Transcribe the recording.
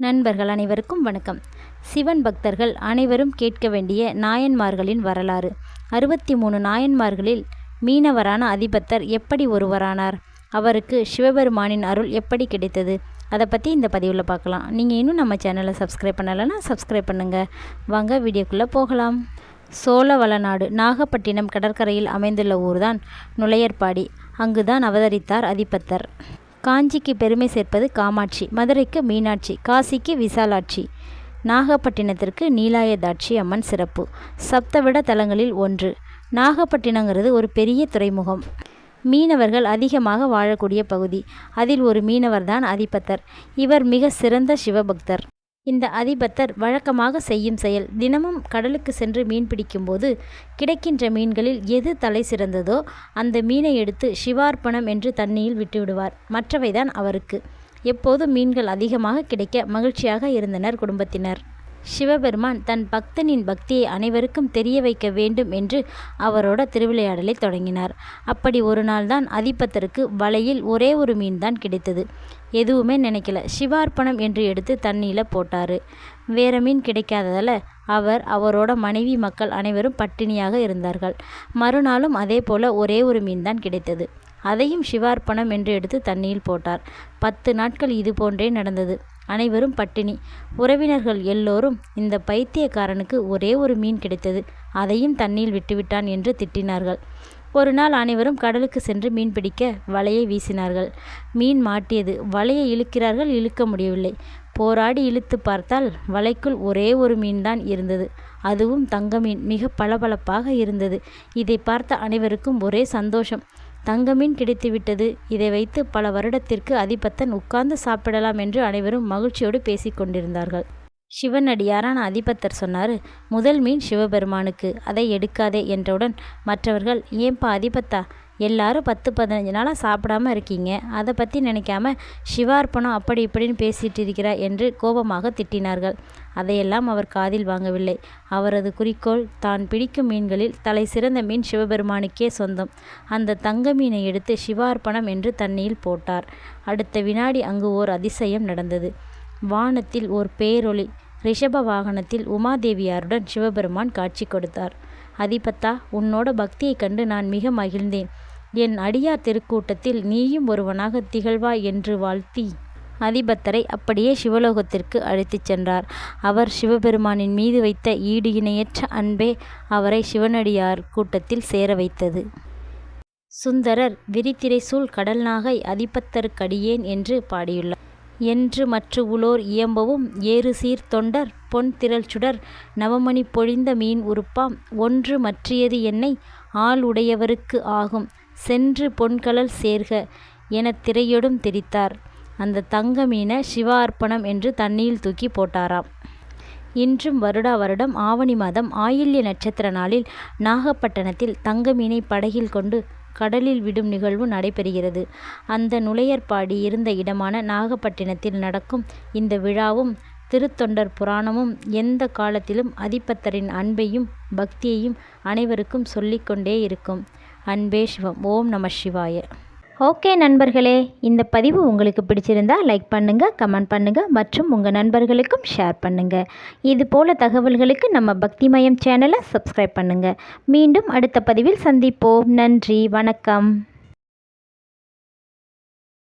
நண்பர்கள் அனைவருக்கும் வணக்கம். சிவன் பக்தர்கள் அனைவரும் கேட்க வேண்டிய நாயன்மார்களின் வரலாறு. அறுபத்தி மூணு நாயன்மார்களில் மீனவரான அதிபத்தர் எப்படி ஒருவரானார்? அவருக்கு சிவபெருமானின் அருள் எப்படி கிடைத்தது? அதை பற்றி இந்த பதிவில் பார்க்கலாம். நீங்கள் இன்னும் நம்ம சேனலை சப்ஸ்கிரைப் பண்ணலைன்னா சப்ஸ்கிரைப் பண்ணுங்கள் வாங்க வீடியோக்குள்ளே போகலாம். சோழவளநாடு நாகப்பட்டினம் கடற்கரையில் அமைந்துள்ள ஊர்தான் நுளையர்பாடி அங்குதான் அவதரித்தார் அதிபத்தர். காஞ்சிக்கு பெருமை சேர்ப்பது காமாட்சி மதுரைக்கு மீனாட்சி காசிக்கு விசாலாட்சி. நாகப்பட்டினத்திற்கு நீலாயதாட்சி அம்மன் சிறப்பு. சப்தவிட தலங்களில் ஒன்று. நாகப்பட்டினங்கிறது ஒரு பெரிய துறைமுகம். மீனவர்கள் அதிகமாக வாழக்கூடிய பகுதி. அதில் ஒரு மீனவர்தான் அதிபத்தர். இவர் மிக சிறந்த சிவபக்தர். இந்த அதிபத்தர் வழக்கமாக செய்யும் செயல். தினமும் கடலுக்கு சென்று மீன் பிடிக்கும்போது கிடைக்கின்ற மீன்களில் எது தலை சிறந்ததோ அந்த மீனை எடுத்து சிவார்ப்பணம் என்று தண்ணியில் விட்டுவிடுவார். மற்றவைதான் அவருக்கு. எப்போதும் மீன்கள் அதிகமாக கிடைக்க மகிழ்ச்சியாக இருந்தனர் குடும்பத்தினர். சிவபெருமான் தன் பக்தனின் பக்தியை அனைவருக்கும் தெரிய வைக்க வேண்டும் என்று அவரோட திருவிளையாடலை தொடங்கினார். அப்படி ஒரு நாள் தான் அதிபத்தருக்கு வலையில் ஒரே ஒரு மீன் தான் கிடைத்தது. எதுவுமே நினைக்கல. சிவார்ப்பணம் என்று எடுத்து தண்ணியில் போட்டார். வேற மீன் கிடைக்காததால் அவர் அவரோட மனைவி மக்கள் அனைவரும் பட்டினியாக இருந்தார்கள். மறுநாளும் அதே போல ஒரே ஒரு மீன் தான் கிடைத்தது. அதையும் சிவார்ப்பணம் என்று எடுத்து தண்ணியில் போட்டார். பத்து நாட்கள் இது போன்றே நடந்தது. அனைவரும் பட்டினி. உறவினர்கள் எல்லோரும் இந்த பைத்தியக்காரனுக்கு ஒரே ஒரு மீன் கிடைத்தது. அதையும் தண்ணியில் விட்டுவிட்டான் என்று திட்டினார்கள். ஒரு நாள் அனைவரும் கடலுக்கு சென்று மீன் பிடிக்க வலையை வீசினார்கள். மீன் மாட்டியது. வலையை இழுக்கிறார்கள் இழுக்க முடியவில்லை. போராடி இழுத்து பார்த்தால் வலைக்குள் ஒரே ஒரு மீன்தான் இருந்தது. அதுவும் தங்க மீன். மிக பளபளப்பாக இருந்தது. இதை பார்த்த அனைவருக்கும் ஒரே சந்தோஷம். தங்க மீன் கிடைத்துவிட்டது. இதை வைத்து பல வருடத்திற்கு அதிபத்தன் உட்கார்ந்து சாப்பிடலாம் என்று அனைவரும் மகிழ்ச்சியோடு பேசிக்கொண்டிருந்தார்கள் சிவனடியாரான அதிபத்தர் சொன்னார் முதல் மீன் சிவபெருமானுக்கு அதை எடுக்காதே என்றவுடன் மற்றவர்கள் ஏன்பா அதிபத்தா எல்லாரும் பத்து பதினஞ்சு நாளாக சாப்பிடாம இருக்கீங்க? அதை பற்றி நினைக்காம சிவார்ப்பணம் அப்படி இப்படின்னு பேசிட்டு இருக்கிறா என்று கோபமாக திட்டினார்கள். அதையெல்லாம் அவர் காதில் வாங்கவில்லை. அவரது குறிக்கோள் தான் பிடிக்கும் மீன்களில் தலை சிறந்த மீன் சிவபெருமானுக்கே சொந்தம். அந்த தங்க மீனை எடுத்து சிவார்ப்பணம் என்று தண்ணியில் போட்டார். அடுத்த வினாடி அங்கு ஓர் அதிசயம் நடந்தது. வானத்தில் ஓர் பேரொளி ரிஷப வாகனத்தில் உமாதேவியாருடன் சிவபெருமான் காட்சி கொடுத்தார். அதிபத்தா உன்னோட பக்தியைக் கண்டு நான் மிக மகிழ்ந்தேன். என் அடியார் திருக்கூட்டத்தில் நீயும் ஒருவனாக திகழ்வாய் என்று வாழ்த்தி அதிபத்தரை அப்படியே சிவலோகத்திற்கு அழைத்துச் சென்றார். அவர் சிவபெருமானின் மீது வைத்த ஈடு இணையற்ற அன்பே அவரை சிவனடியார் கூட்டத்தில் சேர வைத்தது. சுந்தரர் விரித்திரைசூல் கடல் நாகை அதிபத்தருக்கடியேன் என்று பாடியுள்ளார். என்று மற்ற உலோர் இயம்பவும் ஏறு சீர் தொண்டர் பொன் திரள் சுடர் நவமணி பொழிந்த மீன் உறுப்பாம் ஒன்று மற்றியது என்னை ஆள் உடையவருக்கு ஆகும் சென்று பொன்கலல் சேர்க எனத் திரையொடும் திரித்தார். அந்த தங்க மீனை சிவார்ப்பணம் என்று தண்ணியில் தூக்கி போட்டாராம். இன்றும் வருடா வருடம் ஆவணி மாதம் ஆயில்ய நட்சத்திர நாளில் நாகப்பட்டினத்தில் தங்க மீனை படகில் கொண்டு கடலில் விடும் நிகழ்வு நடைபெறுகிறது. அந்த நுழையற்பாடி இருந்த இடமான நாகப்பட்டினத்தில் நடக்கும் இந்த விழாவும் திருத்தொண்டர் புராணமும் எந்த காலத்திலும் அதிபத்தரின் அன்பையும் பக்தியையும் அனைவருக்கும் சொல்லிக்கொண்டே இருக்கும். அன்பே சிவம். ஓம் நம சிவாய. ஓகே நண்பர்களே இந்த பதிவு உங்களுக்கு பிடிச்சிருந்தா லைக் பண்ணுங்கள் கமெண்ட் பண்ணுங்கள் மற்றும் உங்கள் நண்பர்களுக்கும் ஷேர் பண்ணுங்கள் இது போல தகவல்களுக்கு நம்ம பக்திமயம் சேனலை சப்ஸ்கிரைப் பண்ணுங்கள் மீண்டும் அடுத்த பதிவில் சந்திப்போம். நன்றி வணக்கம்.